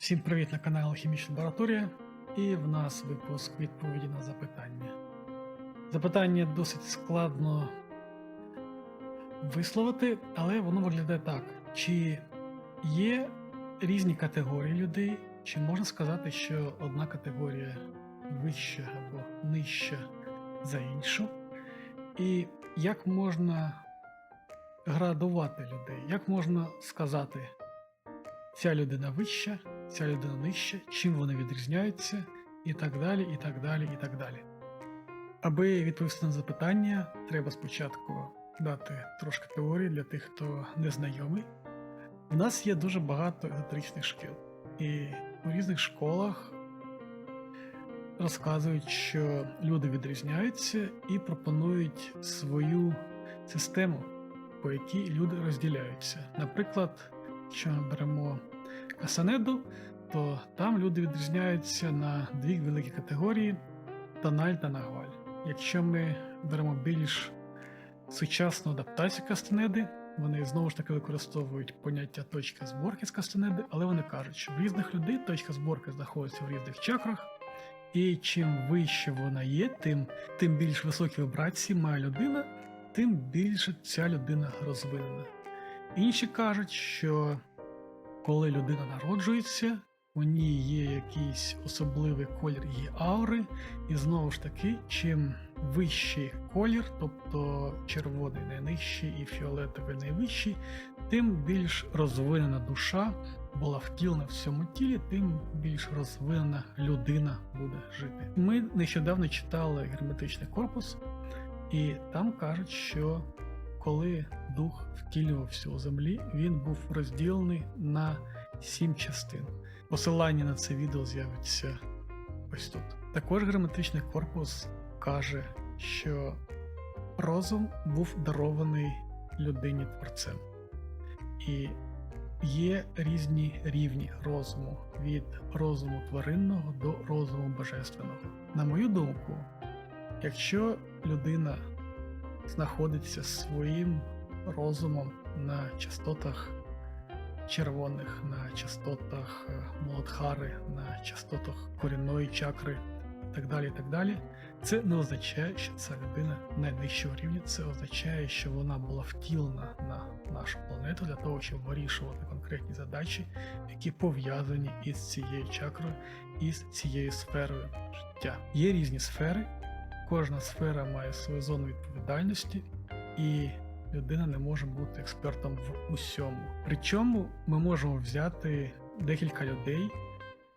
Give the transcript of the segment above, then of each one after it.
Всім привіт на каналі Алхімічна Лабораторія. І в нас випуск відповіді на запитання. Запитання досить складно висловити, але воно виглядає так: чи є різні категорії людей, чи можна сказати, що одна категорія вища або нижча за іншу? І як можна градувати людей? Як можна сказати, ця людина вища, ця людина нижча, чим вони відрізняються, і так далі, і так далі, і так далі. Аби відповісти на запитання, треба спочатку дати трошки теорії для тих, хто не знайомий. У нас є дуже багато езотеричних шкіл, і у різних школах розказують, що люди відрізняються і пропонують свою систему, по якій люди розділяються. Наприклад, якщо ми беремо Касанеду, то там люди відрізняються на дві великі категорії тональ та нагваль. Якщо ми беремо більш сучасну адаптацію Кастанеди, вони знову ж таки використовують поняття точка зборки з Кастанеди, але вони кажуть, що в різних людей точка зборки знаходиться в різних чакрах, і чим вище вона є, тим, тим більш високі вібрації має людина, тим більше ця людина розвинена. Інші кажуть, що коли людина народжується, у ній є якийсь особливий колір її аури, і знову ж таки, чим вищий колір, тобто червоний найнижчий і фіолетовий найвищий, тим більш розвинена душа була втілена в цьому тілі, тим більш розвинена людина буде жити. Ми нещодавно читали герметичний корпус, і там кажуть, що коли дух втілювався у землі, він був розділений на сім частин. Посилання на це відео з'явиться ось тут. Також граматичний корпус каже, що розум був дарований людині творцем. І є різні рівні розуму від розуму тваринного до розуму божественного. На мою думку, якщо людина знаходиться своїм розумом на частотах червоних, на частотах е, Молодхари, на частотах корінної чакри і так далі. і так далі. Це не означає, що ця людина найнижчого рівня, це означає, що вона була втілена на нашу планету для того, щоб вирішувати конкретні задачі, які пов'язані із цією чакрою, із цією сферою життя. Є різні сфери, кожна сфера має свою зону відповідальності, і людина не може бути експертом в усьому. Причому ми можемо взяти декілька людей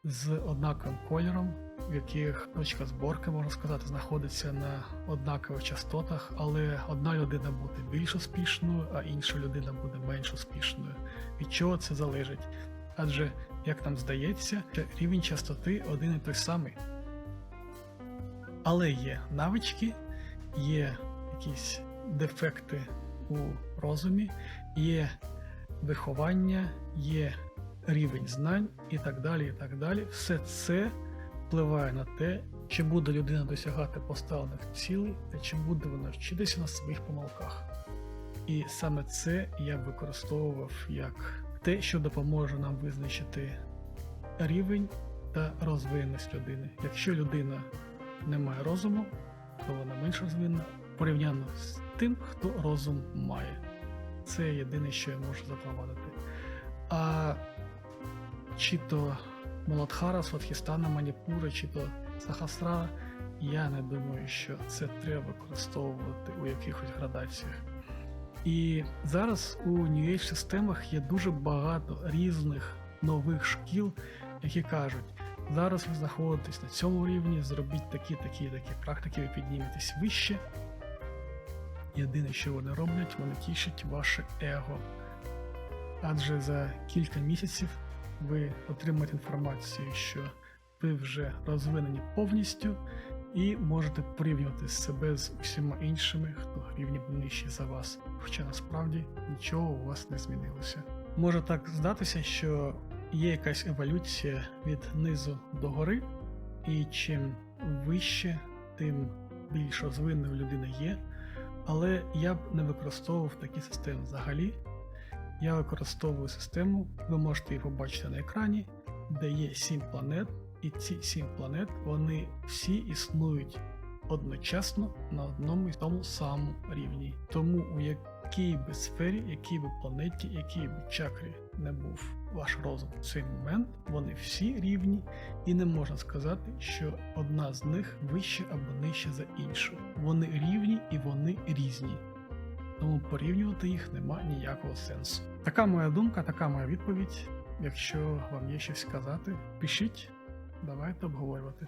з однаковим кольором, в яких точка зборки, можна сказати, знаходиться на однакових частотах, але одна людина буде більш успішною, а інша людина буде менш успішною. Від чого це залежить? Адже, як нам здається, рівень частоти один і той самий. Але є навички, є якісь дефекти у розумі, є виховання, є рівень знань і так далі. і так далі. Все це впливає на те, чи буде людина досягати поставлених цілей, та чи буде вона вчитися на своїх помилках. І саме це я використовував як те, що допоможе нам визначити рівень та розвиненість людини. Якщо людина не має розуму, то вона менш розвинена порівняно з тим, хто розум має. Це єдине, що я можу запровадити. А чи то Молодхара, Сватхістана, Маніпура, чи то Сахасра, я не думаю, що це треба використовувати у якихось градаціях. І зараз у New Age системах є дуже багато різних нових шкіл, які кажуть, зараз ви знаходитесь на цьому рівні, зробіть такі, такі, такі практики, ви підніметесь вище. Єдине, що вони роблять, вони тішать ваше его. Адже за кілька місяців ви отримаєте інформацію, що ви вже розвинені повністю і можете порівнювати себе з усіма іншими, хто рівні нижчі за вас. Хоча насправді нічого у вас не змінилося. Може так здатися, що є якась еволюція від низу до гори, і чим вище, тим більш розвиненою людина є. Але я б не використовував такі системи взагалі. Я використовую систему, ви можете її побачити на екрані, де є сім планет, і ці сім планет вони всі існують одночасно на одному і тому самому рівні. Тому у якій би сфері, якій би планеті, якій би чакрі не був ваш розум в цей момент, вони всі рівні, і не можна сказати, що одна з них вища або нижча за іншу. Вони рівні і вони різні. Тому порівнювати їх нема ніякого сенсу. Така моя думка, така моя відповідь. Якщо вам є щось сказати, пишіть, давайте обговорювати.